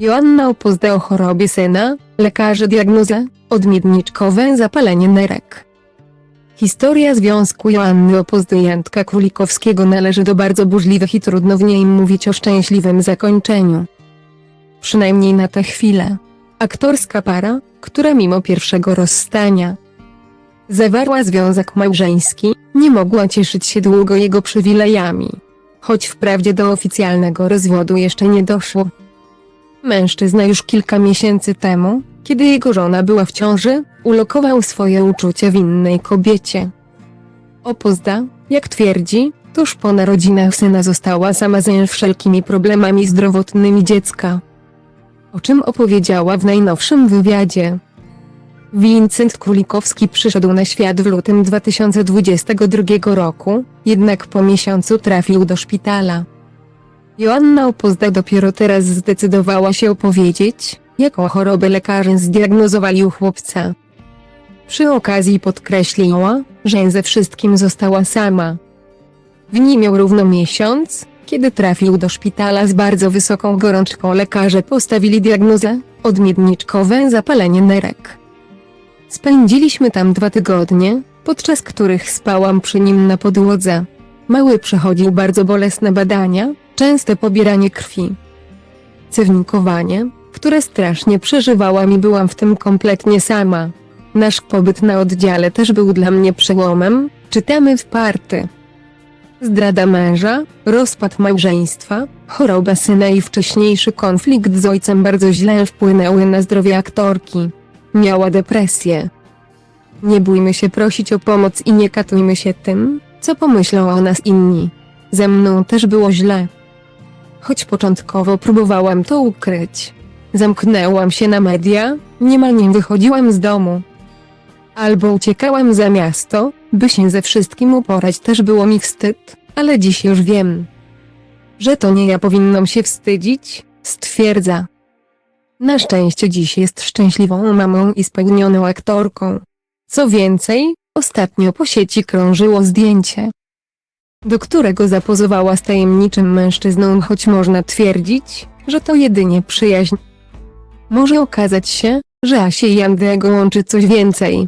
Joanna Opozda o chorobie syna, lekarze diagnoza, odmiedniczkowe zapalenie nerek. Historia związku Joanny Opozdy i Jędka Królikowskiego należy do bardzo burzliwych i trudno w niej mówić o szczęśliwym zakończeniu. Przynajmniej na tę chwilę. Aktorska para, która mimo pierwszego rozstania zawarła związek małżeński, nie mogła cieszyć się długo jego przywilejami. Choć wprawdzie do oficjalnego rozwodu jeszcze nie doszło. Mężczyzna już kilka miesięcy temu, kiedy jego żona była w ciąży, ulokował swoje uczucia w innej kobiecie. Opozda, jak twierdzi, tuż po narodzinach syna została sama ze wszelkimi problemami zdrowotnymi dziecka. O czym opowiedziała w najnowszym wywiadzie. Wincent Królikowski przyszedł na świat w lutym 2022 roku, jednak po miesiącu trafił do szpitala. Joanna Opozda dopiero teraz zdecydowała się opowiedzieć, jaką chorobę lekarze zdiagnozowali u chłopca. Przy okazji podkreśliła, że ze wszystkim została sama. W nim miał równo miesiąc, kiedy trafił do szpitala z bardzo wysoką gorączką lekarze postawili diagnozę, odmiedniczkowe zapalenie nerek. Spędziliśmy tam dwa tygodnie, podczas których spałam przy nim na podłodze. Mały przechodził bardzo bolesne badania, częste pobieranie krwi. Cewnikowanie, które strasznie przeżywałam i byłam w tym kompletnie sama. Nasz pobyt na oddziale też był dla mnie przełomem, czytamy w party. Zdrada męża, rozpad małżeństwa, choroba syna i wcześniejszy konflikt z ojcem bardzo źle wpłynęły na zdrowie aktorki. Miała depresję. Nie bójmy się prosić o pomoc i nie katujmy się tym, co pomyślą o nas inni. Ze mną też było źle. Choć początkowo próbowałam to ukryć. Zamknęłam się na media, niemal nie wychodziłam z domu. Albo uciekałam za miasto, by się ze wszystkim uporać też było mi wstyd, ale dziś już wiem. Że to nie ja powinnam się wstydzić, stwierdza. Na szczęście dziś jest szczęśliwą mamą i spełnioną aktorką. Co więcej, ostatnio po sieci krążyło zdjęcie, do którego zapozowała z tajemniczym mężczyzną, choć można twierdzić, że to jedynie przyjaźń. Może okazać się, że Asię i Andrego łączy coś więcej.